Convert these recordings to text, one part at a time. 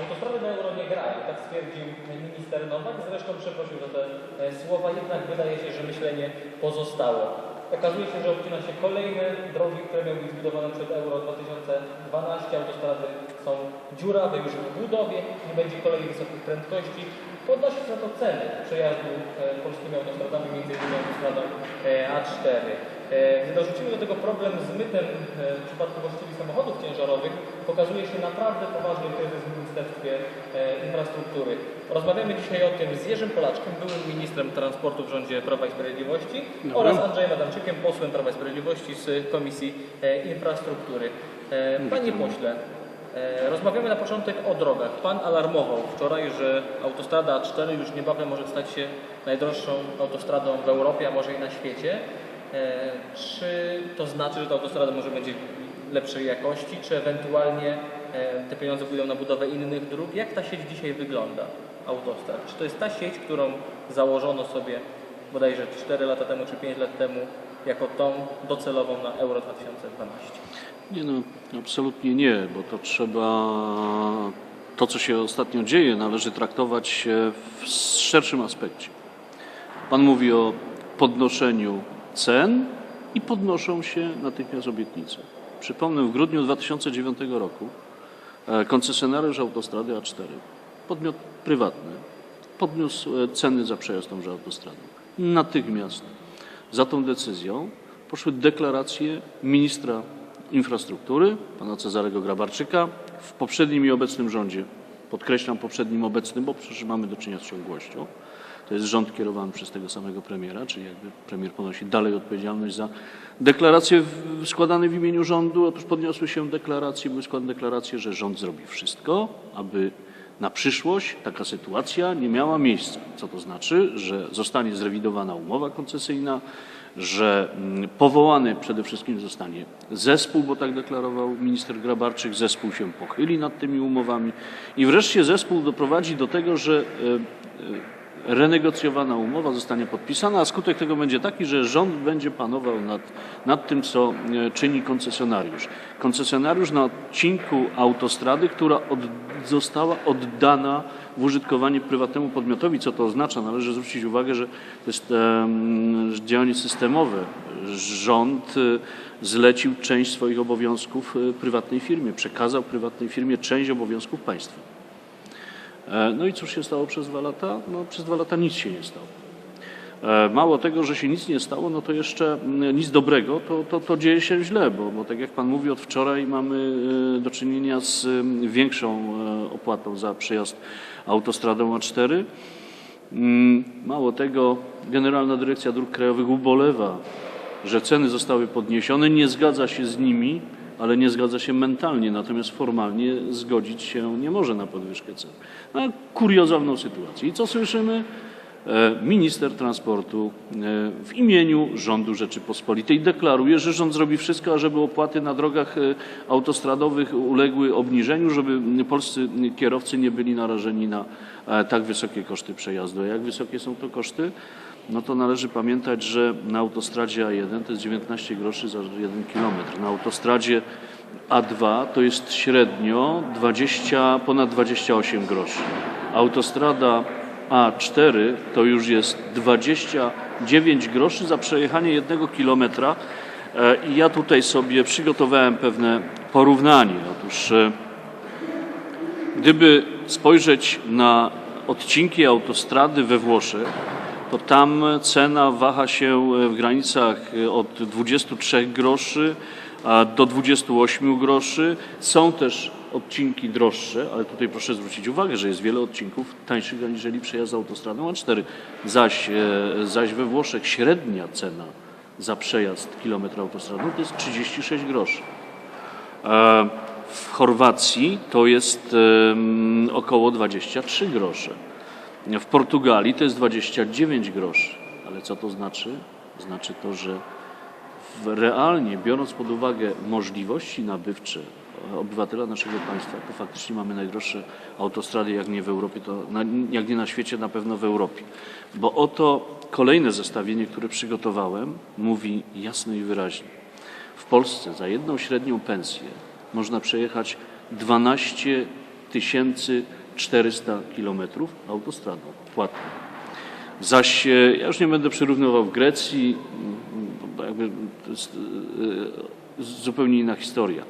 Autostrady do euro nie grają, tak stwierdził minister Nowak. Zresztą przeprosił za te e, słowa, jednak wydaje się, że myślenie pozostało. Okazuje się, że obcina się kolejne drogi, które miały być zbudowane przed Euro 2012. Autostrady są dziurawe już w budowie, nie będzie kolei wysokich prędkości. Podnosi się na to ceny przejazdu e, polskimi autostradami, innymi autostradą e, A4. E, Gdy dorzucimy do tego problem z mytem e, w przypadku właścicieli samochodów ciężarowych, pokazuje się naprawdę poważny kryzys w Ministerstwie e, Infrastruktury. Rozmawiamy dzisiaj o tym z Jerzym Polaczkiem, byłym ministrem transportu w rządzie Prawa i Sprawiedliwości Dobra. oraz Andrzejem Adamczykiem, posłem Prawa i Sprawiedliwości z Komisji Infrastruktury. Panie pośle, rozmawiamy na początek o drogach. Pan alarmował wczoraj, że autostrada A4 już niebawem może stać się najdroższą autostradą w Europie, a może i na świecie. E, Czy to znaczy, że ta autostrada może będzie lepszej jakości, czy ewentualnie e, te pieniądze pójdą na budowę innych dróg? Jak ta sieć dzisiaj wygląda, autostrad? Czy to jest ta sieć, którą założono sobie bodajże 4 lata temu czy 5 lat temu jako tą docelową na Euro 2012? Nie no, absolutnie nie, bo to trzeba, to co się ostatnio dzieje, należy traktować e, w szerszym aspekcie. Pan mówi o podnoszeniu cen i podnoszą się natychmiast obietnice. Przypomnę, w grudniu 2009 roku e, koncesjonariusz autostrady A4, podmiot prywatny, podniósł e, ceny za przejazd tąże autostradą. Natychmiast za tą decyzją poszły deklaracje ministra infrastruktury, pana Cezarego Grabarczyka, w poprzednim i obecnym rządzie. Podkreślam poprzednim obecnym, bo przecież mamy do czynienia z ciągłością. To jest rząd kierowany przez tego samego premiera, czyli jakby premier ponosi dalej odpowiedzialność za deklaracje składane w imieniu rządu. Otóż podniosły się deklaracje, były składane deklaracje, że rząd zrobi wszystko, aby na przyszłość taka sytuacja nie miała miejsca. Co to znaczy? Że zostanie zrewidowana umowa koncesyjna, że mm, powołany przede wszystkim zostanie zespół, bo tak deklarował minister Grabarczyk, zespół się pochyli nad tymi umowami i wreszcie zespół doprowadzi do tego, że e, e, renegocjowana umowa zostanie podpisana, a skutek tego będzie taki, że rząd będzie panował nad, nad tym, co e, czyni koncesjonariusz. Koncesjonariusz na odcinku autostrady, która od, została oddana w użytkowanie prywatnemu podmiotowi. Co to oznacza? Należy zwrócić uwagę, że to jest em, działanie systemowe. Rząd e, zlecił część swoich obowiązków e, prywatnej firmie, przekazał prywatnej firmie część obowiązków państwa. E, No i cóż się stało przez dwa lata? No przez dwa lata nic się nie stało. E, Mało tego, że się nic nie stało, no to jeszcze mm, nic dobrego, to, to, to dzieje się źle, bo, bo tak jak Pan mówi, od wczoraj mamy e, do czynienia z mm, większą opłatą za przejazd autostradą A4. Mm, Mało tego, Generalna Dyrekcja Dróg Krajowych ubolewa, że ceny zostały podniesione, nie zgadza się z nimi, ale nie zgadza się mentalnie, natomiast formalnie zgodzić się nie może na podwyżkę cen. No, kuriozalną sytuację. I co słyszymy? E, Minister transportu e, w imieniu rządu Rzeczypospolitej deklaruje, że rząd zrobi wszystko, ażeby opłaty na drogach e, autostradowych uległy obniżeniu, żeby polscy kierowcy nie byli narażeni na tak wysokie koszty przejazdu. A jak wysokie są to koszty? No to należy pamiętać, że na autostradzie A1 to jest 19 groszy za 1 kilometr. Na autostradzie A2 to jest średnio 20, ponad 28 groszy. Autostrada A4 to już jest 29 groszy za przejechanie jednego kilometra. E, I ja tutaj sobie przygotowałem pewne porównanie. Otóż e, Gdyby spojrzeć na odcinki autostrady we Włoszech, to tam cena waha się w granicach od 23 groszy do 28 groszy. Są też odcinki droższe, ale tutaj proszę zwrócić uwagę, że jest wiele odcinków tańszych aniżeli przejazd autostradą A4. Zaś, e, zaś we Włoszech średnia cena za przejazd kilometra autostradą to jest 36 groszy. E, W Chorwacji to jest około 23 grosze. W Portugalii to jest 29 groszy. Ale co to znaczy? Znaczy to, że realnie biorąc pod uwagę możliwości nabywcze obywatela naszego państwa, to faktycznie mamy najdroższe autostrady, jak nie w Europie, to na, jak nie na świecie, na pewno w Europie. Bo oto kolejne zestawienie, które przygotowałem, mówi jasno i wyraźnie. W Polsce za jedną średnią pensję można przejechać 12 400 kilometrów autostradą płatną. Zaś e, ja już nie będę przyrównywał w Grecji, jakby to jest e, zupełnie inna historia.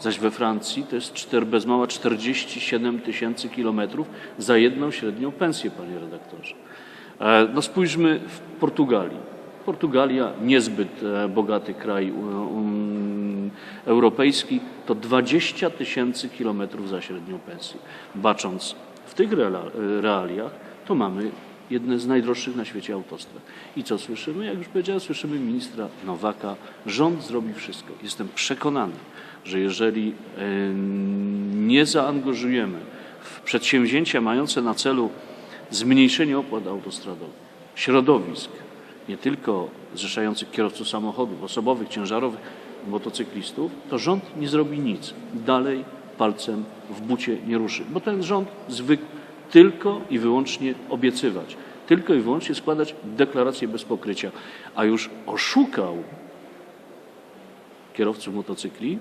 Zaś we Francji to jest 4, bez mała 47 tysięcy kilometrów za jedną średnią pensję, panie redaktorze. E, No spójrzmy w Portugalii. Portugalia, niezbyt bogaty kraj europejski, to 20 tysięcy kilometrów za średnią pensję. Bacząc w tych realiach, to mamy jedne z najdroższych na świecie autostrad. I co słyszymy? Jak już powiedziałem, słyszymy ministra Nowaka. Rząd zrobi wszystko. Jestem przekonany, że jeżeli em, nie zaangażujemy w przedsięwzięcia mające na celu zmniejszenie opłat autostradowych, środowisk, nie tylko zrzeszających kierowców samochodów osobowych, ciężarowych, motocyklistów, to rząd nie zrobi nic. Dalej palcem w bucie nie ruszy, bo ten rząd zwykł tylko i wyłącznie obiecywać, tylko i wyłącznie składać deklaracje bez pokrycia, a już oszukał kierowców motocykli,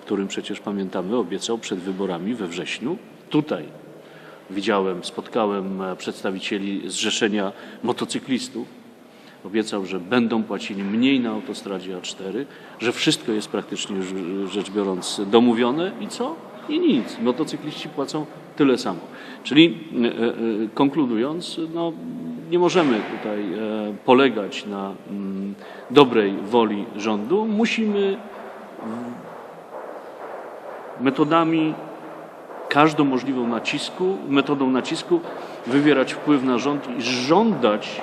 którym przecież pamiętamy obiecał przed wyborami we wrześniu, tutaj widziałem, spotkałem e, przedstawicieli Zrzeszenia Motocyklistów, obiecał, że będą płacili mniej na autostradzie A4, że wszystko jest praktycznie rzecz biorąc domówione i co? I nic. Motocykliści płacą tyle samo. Czyli e, e, konkludując, no, nie możemy tutaj e, polegać na mm, dobrej woli rządu. Musimy metodami każdą możliwą nacisku, metodą nacisku wywierać wpływ na rząd i żądać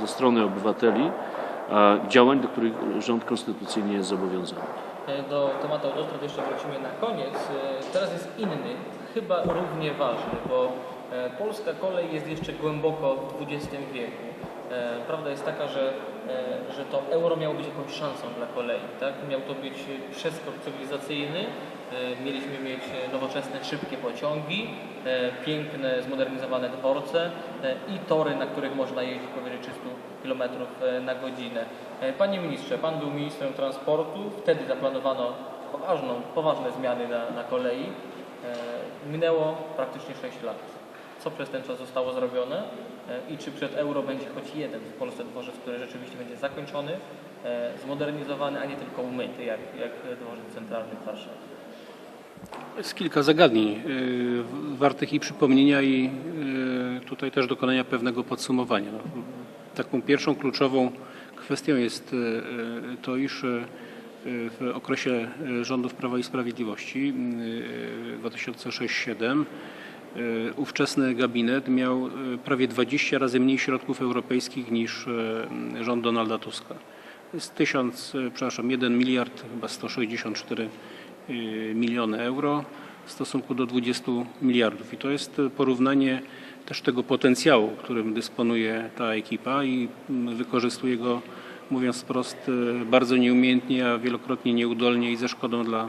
ze strony obywateli działań, do których rząd konstytucyjnie jest zobowiązany. Do tematu autostrad jeszcze wrócimy na koniec. E, Teraz jest inny, chyba równie ważny, bo e, polska kolej jest jeszcze głęboko w XX wieku. E, Prawda jest taka, że, że to euro miało być jakąś szansą dla kolei. Tak? Miał to być przeskok cywilizacyjny. E, Mieliśmy mieć e, nowoczesne, szybkie pociągi, e, piękne, zmodernizowane dworce i tory, na których można jeździć powyżej 300 km na godzinę. Panie ministrze, pan był ministrem transportu, wtedy zaplanowano poważną, poważne zmiany na, na kolei. Minęło praktycznie 6 lat. Co przez ten czas zostało zrobione i czy przed euro będzie choć jeden w Polsce dworzec, który rzeczywiście będzie zakończony, zmodernizowany, a nie tylko umyty, jak, jak dworzec centralny w Warszawie. Jest kilka zagadnień y, wartych i przypomnienia i y, tutaj też dokonania pewnego podsumowania. No, Taką pierwszą kluczową kwestią jest y, to, iż w okresie rządów Prawa i Sprawiedliwości y, 2006-2007 y, ówczesny gabinet miał prawie 20 razy mniej środków europejskich niż rząd Donalda Tuska. Jest 1000, y, przepraszam, 1 miliard chyba 164 y, miliony euro w stosunku do 20 miliardów. I to jest y, porównanie też tego potencjału, którym dysponuje ta ekipa i mm, wykorzystuje go, mówiąc wprost, y, bardzo nieumiejętnie, a wielokrotnie nieudolnie i ze szkodą dla,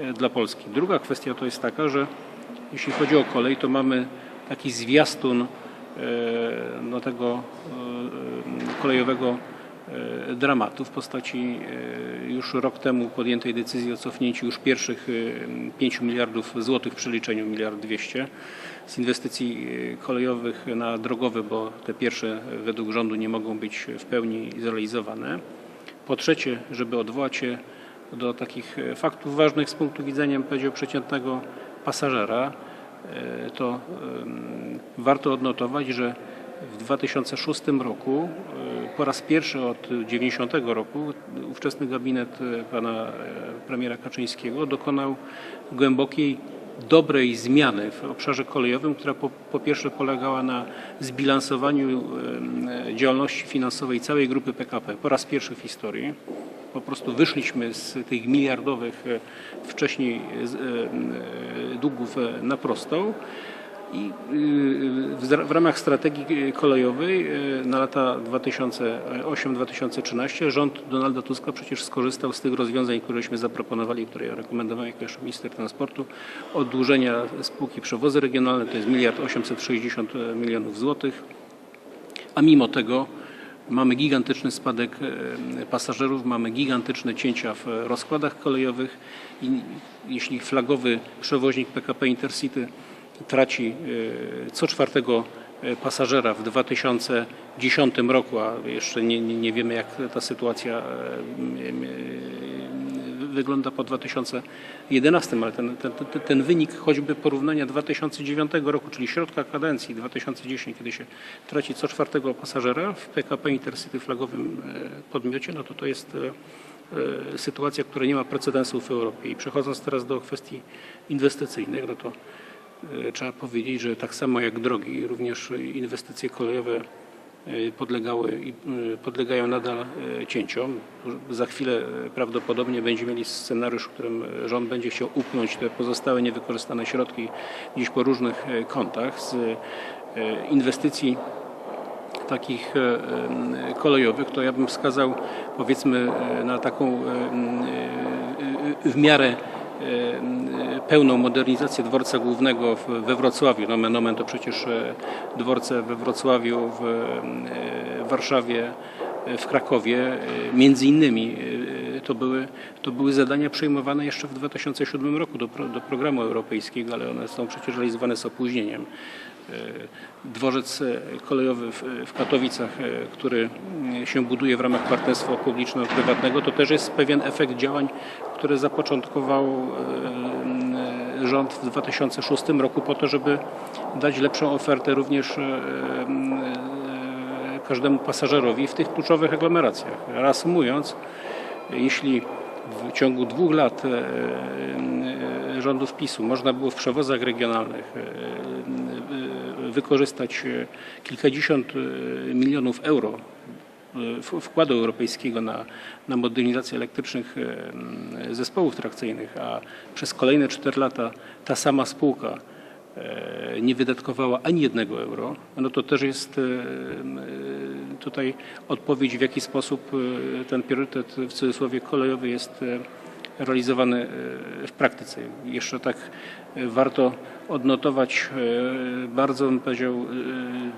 y, dla Polski. Druga kwestia to jest taka, że jeśli chodzi o kolej, to mamy taki zwiastun y, no, tego y, y, kolejowego y, dramatu w postaci y, już rok temu podjętej decyzji o cofnięciu już pierwszych y, 5 miliardów złotych w przeliczeniu miliard 200 z inwestycji kolejowych na drogowe, bo te pierwsze według rządu nie mogą być w pełni zrealizowane. Po trzecie, żeby odwołać się do takich e, faktów ważnych z punktu widzenia, powiedział, przeciętnego pasażera, e, to warto odnotować, że w 2006 roku e, po raz pierwszy od 90 roku ówczesny gabinet e, pana e, premiera Kaczyńskiego dokonał głębokiej dobrej zmiany w obszarze kolejowym, która po, po pierwsze polegała na zbilansowaniu em, działalności finansowej całej grupy PKP po raz pierwszy w historii. Po prostu wyszliśmy z tych miliardowych e, wcześniej e, e, długów e, na prostą i y, w zra- w ramach strategii kolejowej y, na lata 2008-2013 rząd Donalda Tuska przecież skorzystał z tych rozwiązań, któreśmy zaproponowali, które ja rekomendowałem jako minister transportu, oddłużenia spółki przewozy regionalne, to jest miliard 860 milionów złotych, a mimo tego Mamy gigantyczny spadek e, pasażerów, mamy gigantyczne cięcia w rozkładach kolejowych. I jeśli flagowy przewoźnik PKP Intercity traci e, co czwartego e, pasażera w 2010 roku, a jeszcze nie, nie, wiemy jak ta sytuacja e, wygląda po 2011, ale ten, ten, ten- wynik choćby porównania 2009 roku, czyli środka kadencji 2010, kiedy się traci co czwartego pasażera w PKP Intercity flagowym podmiocie, no to to jest sytuacja, która nie ma precedensu w Europie. I przechodząc teraz do kwestii inwestycyjnych, no to trzeba powiedzieć, że tak samo jak drogi, również inwestycje kolejowe e, podlegały i e, podlegają nadal e, cięciom. Za chwilę e, prawdopodobnie będziemy mieli scenariusz, w którym rząd będzie chciał upchnąć te pozostałe niewykorzystane środki gdzieś po różnych e, kątach z e, inwestycji takich e, e, kolejowych, to ja bym wskazał powiedzmy e, na taką e, e, w miarę e, e, pełną modernizację dworca głównego we Wrocławiu. Nomen omen to przecież e, dworce we Wrocławiu, w e, Warszawie, e, w Krakowie. Między innymi to były, to były zadania przejmowane jeszcze w 2007 roku do, do programu europejskiego, ale one są przecież realizowane z opóźnieniem. Dworzec kolejowy w, Katowicach, który mm, się buduje w ramach partnerstwa publiczno-prywatnego, to też jest pewien efekt działań, które zapoczątkował rząd w 2006 roku po to, żeby dać lepszą ofertę również e, e, każdemu pasażerowi w tych kluczowych aglomeracjach. Reasumując, jeśli w ciągu dwóch lat e, rządów PiSu można było w przewozach regionalnych wykorzystać kilkadziesiąt milionów euro wkładu europejskiego na, na modernizację elektrycznych e, m, zespołów trakcyjnych, a przez kolejne 4 lata ta sama spółka e, nie wydatkowała ani jednego euro, no to też jest m, e, tutaj odpowiedź, w jaki sposób ten priorytet w cudzysłowie kolejowy jest realizowany w praktyce. Jeszcze tak warto odnotować e, bardzo, bym powiedział, e,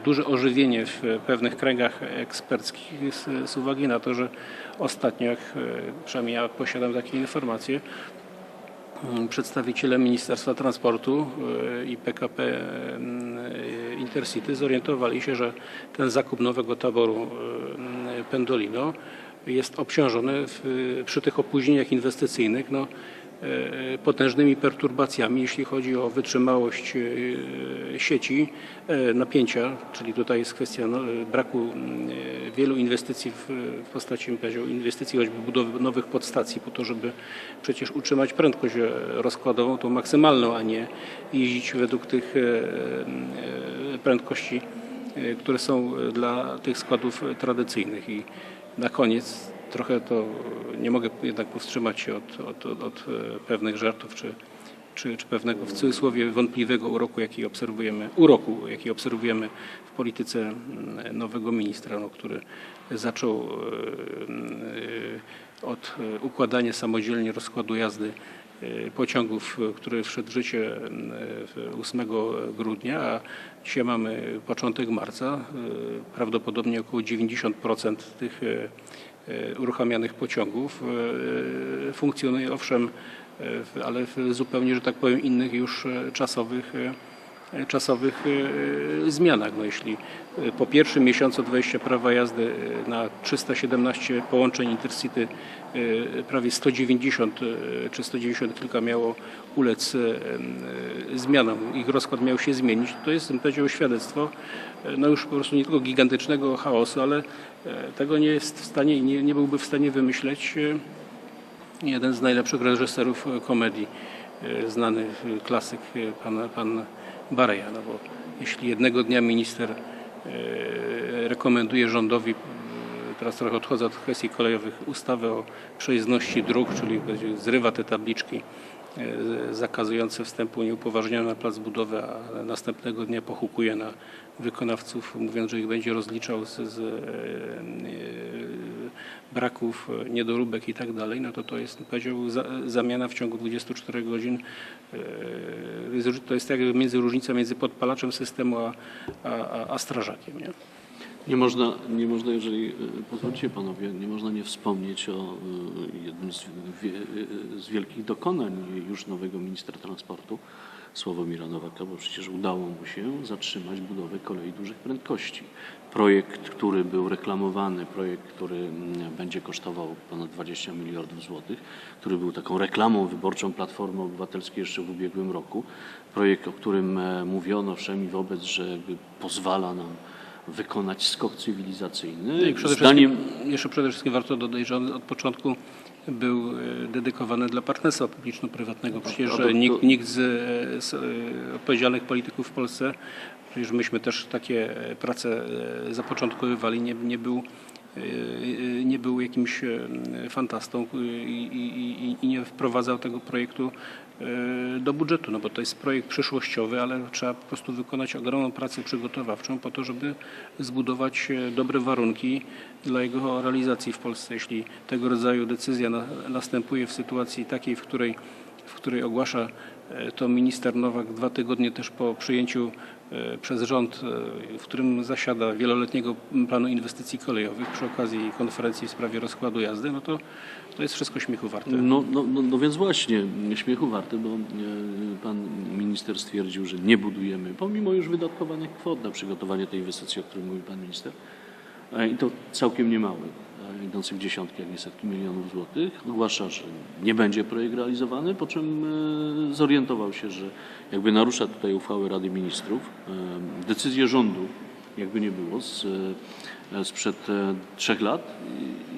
duże ożywienie w pewnych kręgach eksperckich z, z uwagi na to, że ostatnio, jak e, przynajmniej ja posiadam takie informacje, Mm, przedstawiciele Ministerstwa Transportu i PKP Intercity zorientowali się, że ten zakup nowego taboru Pendolino jest obciążony w, przy tych opóźnieniach inwestycyjnych. No, potężnymi perturbacjami, jeśli chodzi o wytrzymałość e, sieci, e, napięcia, czyli tutaj jest kwestia no, braku e, wielu inwestycji w, postaci inwestycji choćby budowy nowych podstacji po to, żeby przecież utrzymać prędkość e, rozkładową, tą maksymalną, a nie jeździć według tych e, e, prędkości, e, które są e, dla tych składów e, tradycyjnych. I na koniec trochę to nie mogę jednak powstrzymać się od, od, od, od e, pewnych żartów czy, czy, czy pewnego w cudzysłowie wątpliwego uroku, jaki obserwujemy, uroku, jaki obserwujemy w polityce nowego ministra, no, który zaczął e, e, od układania samodzielnie rozkładu jazdy pociągów, który wszedł w życie e, w 8 grudnia, a dzisiaj mamy początek marca. Prawdopodobnie około 90% tych uruchamianych pociągów. E, funkcjonuje owszem, e, ale w zupełnie, że tak powiem, innych już e, czasowych e, czasowych e, zmianach. No jeśli e, po pierwszym miesiącu wejścia prawa jazdy na 317 połączeń Intercity prawie 190 e, czy 190 kilka miało ulec zmianom, ich rozkład miał się zmienić, to jest, bym powiedział, świadectwo no już po prostu nie tylko gigantycznego chaosu, ale tego nie jest w stanie nie, nie byłby w stanie wymyśleć jeden z najlepszych reżyserów komedii, znany klasyk pan, pan Bareja. No bo jeśli jednego dnia minister e, rekomenduje rządowi, e, teraz trochę odchodzę od kwestii kolejowych, ustawę o przejezdności dróg, czyli zrywa te tabliczki e, zakazujące wstępu nieupoważnionego na plac budowy, a następnego dnia pochukuje na wykonawców, mówiąc, że ich będzie rozliczał z, z braków, e, niedoróbek i tak dalej, no to to jest, powiedział, za, zamiana w ciągu 24 godzin. e, To jest jakby między różnica między podpalaczem systemu a, a, a- strażakiem. Nie? Nie można, nie można, jeżeli e, pozwolicie panowie, nie można nie wspomnieć o jednym z, z wielkich dokonań już nowego ministra transportu, Sławomira Nowaka, bo przecież udało mu się zatrzymać budowę kolei dużych prędkości. Projekt, który był reklamowany, projekt, który mm, będzie kosztował ponad 20 miliardów złotych, który był taką reklamą wyborczą Platformy Obywatelskiej jeszcze w ubiegłym roku. Projekt, o którym e, mówiono wszem i wobec, że pozwala nam wykonać skok cywilizacyjny. No i przede Zdaniem, jeszcze przede wszystkim warto dodać, że on od początku był e, dedykowany dla partnerstwa publiczno-prywatnego. Przecież A to- że nikt, nikt z, e, z e, odpowiedzialnych polityków w Polsce, przecież myśmy też takie e, prace e, zapoczątkowywali, nie, nie był e, e, nie był jakimś e, fantastą e, i, i, i- nie wprowadzał tego projektu e, do budżetu, no bo to jest projekt przyszłościowy, ale trzeba po prostu wykonać ogromną pracę przygotowawczą po to, żeby zbudować e, dobre warunki dla jego realizacji w Polsce. Jeśli tego rodzaju decyzja na, następuje w sytuacji takiej, w której, w której ogłasza e, to minister Nowak dwa tygodnie też po przyjęciu e, przez rząd, e, w którym zasiada wieloletniego planu inwestycji kolejowych przy okazji konferencji w sprawie rozkładu jazdy, no to to jest wszystko śmiechu warte. no, no, no, no więc właśnie, śmiechu warte, bo e, pan minister stwierdził, że nie budujemy, pomimo już wydatkowanych kwot na przygotowanie tej inwestycji, o której mówił pan minister, e, i to całkiem niemały, e, idący w dziesiątki, jak nie setki milionów złotych, ogłasza, że nie będzie projekt realizowany, po czym e, zorientował się, że jakby narusza tutaj uchwałę Rady Ministrów, e, decyzję rządu, jakby nie było, z, e, sprzed trzech lat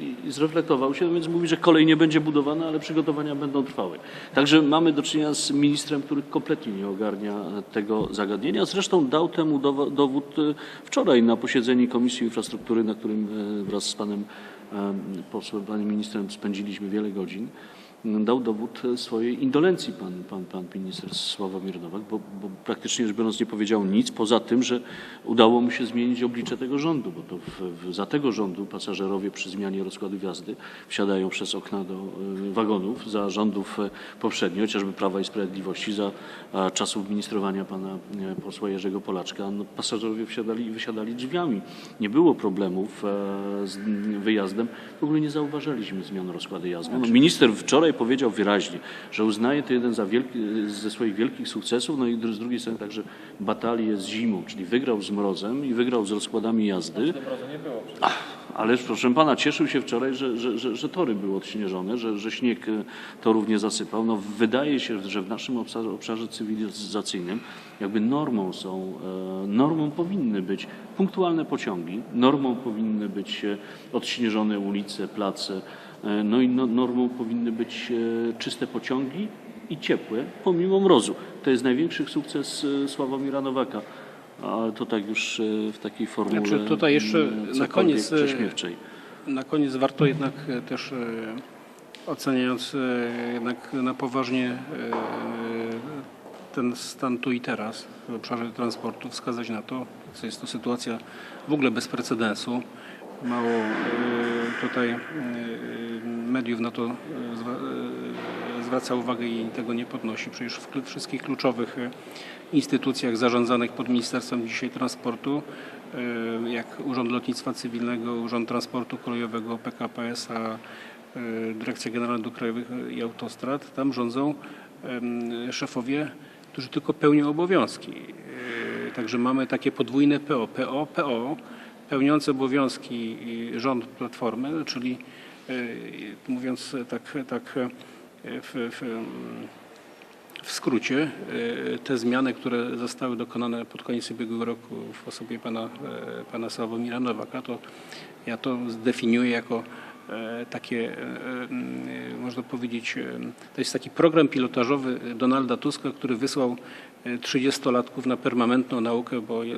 i, i- zreflektował się, więc mówi, że kolej nie będzie budowana, ale przygotowania będą trwały. Także mamy do czynienia z ministrem, który kompletnie nie ogarnia tego zagadnienia. Zresztą dał temu dowód wczoraj na posiedzeniu Komisji Infrastruktury, na którym wraz z panem posłem, panem ministrem spędziliśmy wiele godzin dał dowód swojej indolencji pan, pan, pan minister Sławomir Nowak, bo, bo praktycznie rzecz biorąc nie powiedział nic poza tym, że udało mu się zmienić oblicze tego rządu, bo to w, w, za tego rządu pasażerowie przy zmianie rozkładu jazdy wsiadają przez okna do e, wagonów, za rządów e, poprzednio, chociażby Prawa i Sprawiedliwości, za a, czasów ministrowania pana e, posła Jerzego Polaczka, no, pasażerowie wsiadali i wysiadali drzwiami. Nie było problemów e, z wyjazdem, w ogóle nie zauważaliśmy zmian rozkładu jazdy. No, minister wczoraj powiedział wyraźnie, że uznaje to jeden za wielki, ze swoich wielkich sukcesów, no i z drugiej strony także batalię z zimą, czyli wygrał z mrozem i wygrał z rozkładami jazdy. Tym razem nie było. Ależ proszę pana, cieszył się wczoraj, że, że, że, że tory były odśnieżone, że, że śnieg e, torów nie zasypał. No, wydaje się, że w naszym obszarze, obszarze cywilizacyjnym jakby normą są, e, normą powinny być punktualne pociągi, normą powinny być odśnieżone ulice, place, no i no, normą powinny być e, czyste pociągi i ciepłe, pomimo mrozu. To jest największy sukces e, Sławomira Nowaka. Ale to tak już e, w takiej formule Znaczy, tutaj jeszcze mm, na koniec, e, prześmiewczej. Na koniec warto jednak e, też e, oceniając e, jednak na poważnie e, ten stan tu i teraz w obszarze transportu wskazać na to, że jest to sytuacja w ogóle bez precedensu. Mało e, tutaj e, mediów na to zwraca uwagę i tego nie podnosi. Przecież w wszystkich kluczowych instytucjach zarządzanych pod Ministerstwem dzisiaj Transportu, jak Urząd Lotnictwa Cywilnego, Urząd Transportu Kolejowego, PKP SA, e, Dyrekcja Generalna Dróg Krajowych i Autostrad, tam rządzą szefowie, którzy tylko pełnią obowiązki. Także mamy takie podwójne PO, PO, PO, pełniące obowiązki y, rząd Platformy, czyli e, mówiąc tak, tak e, w, w, w skrócie, te zmiany, które zostały dokonane pod koniec ubiegłego roku w osobie pana, pana Sławomira Nowaka, to ja to zdefiniuję jako takie, można powiedzieć, to jest taki program pilotażowy Donalda Tuska, który wysłał 30-latków na permanentną naukę, bo e,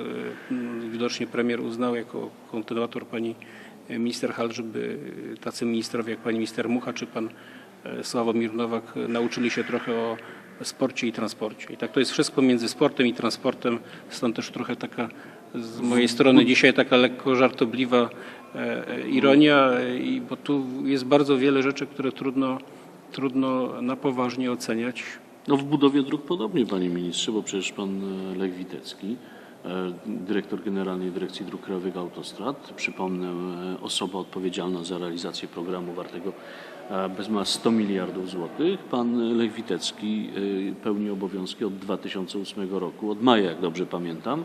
widocznie premier uznał jako kontynuator pani e, minister Hall, żeby tacy ministrowie jak pani minister Mucha czy pan e, Sławomir Nowak e, nauczyli się trochę o sporcie i transporcie. I tak to jest wszystko między sportem i transportem, stąd też trochę taka z mojej strony dzisiaj taka lekko żartobliwa e, e, ironia, e, bo tu jest bardzo wiele rzeczy, które trudno, trudno na poważnie oceniać. No w budowie dróg podobnie, panie ministrze, bo przecież pan e, Lech Witecki e, dyrektor Generalnej Dyrekcji Dróg Krajowych Autostrad. Przypomnę, e, osoba odpowiedzialna za realizację programu wartego e, bez ma 100 miliardów złotych. Pan Lech Witecki pełni obowiązki od 2008 roku, od maja, jak dobrze pamiętam,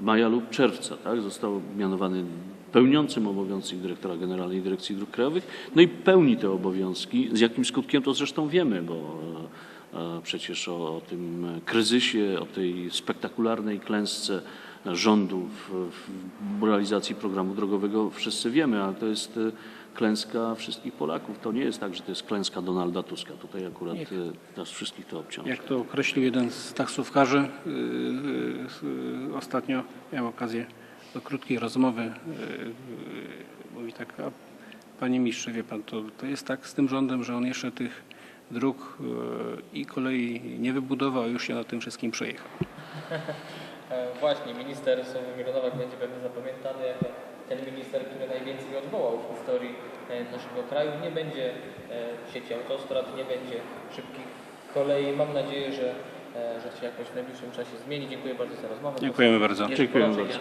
maja lub czerwca, tak? Został mianowany pełniącym obowiązki dyrektora Generalnej Dyrekcji Dróg Krajowych. No i pełni te obowiązki. Z jakim skutkiem to zresztą wiemy, bo przecież o, o tym kryzysie, o tej spektakularnej klęsce rządu w, w realizacji programu drogowego wszyscy wiemy, ale to jest e, klęska wszystkich Polaków. To nie jest tak, że to jest klęska Donalda Tuska. Tutaj akurat Jak- e, nas wszystkich to obciąża. Jak to określił jeden z taksówkarzy yy, yy, ostatnio, miałem okazję do krótkiej rozmowy. yy, Mówi tak, a panie mistrzu, wie pan, to, to jest tak z tym rządem, że on jeszcze tych dróg yy, i kolei nie wybudował, już się na tym wszystkim przejechał. E, Właśnie, minister Sławomir Nowak będzie pewnie zapamiętany jako ten minister, który najwięcej odwołał w historii e, naszego kraju. Nie będzie e, sieci autostrad, nie będzie szybkich kolei. Mam nadzieję, że, e, że się jakoś w najbliższym czasie zmieni. Dziękuję bardzo za rozmowę. Dziękujemy bardzo. Dziękujemy bardzo.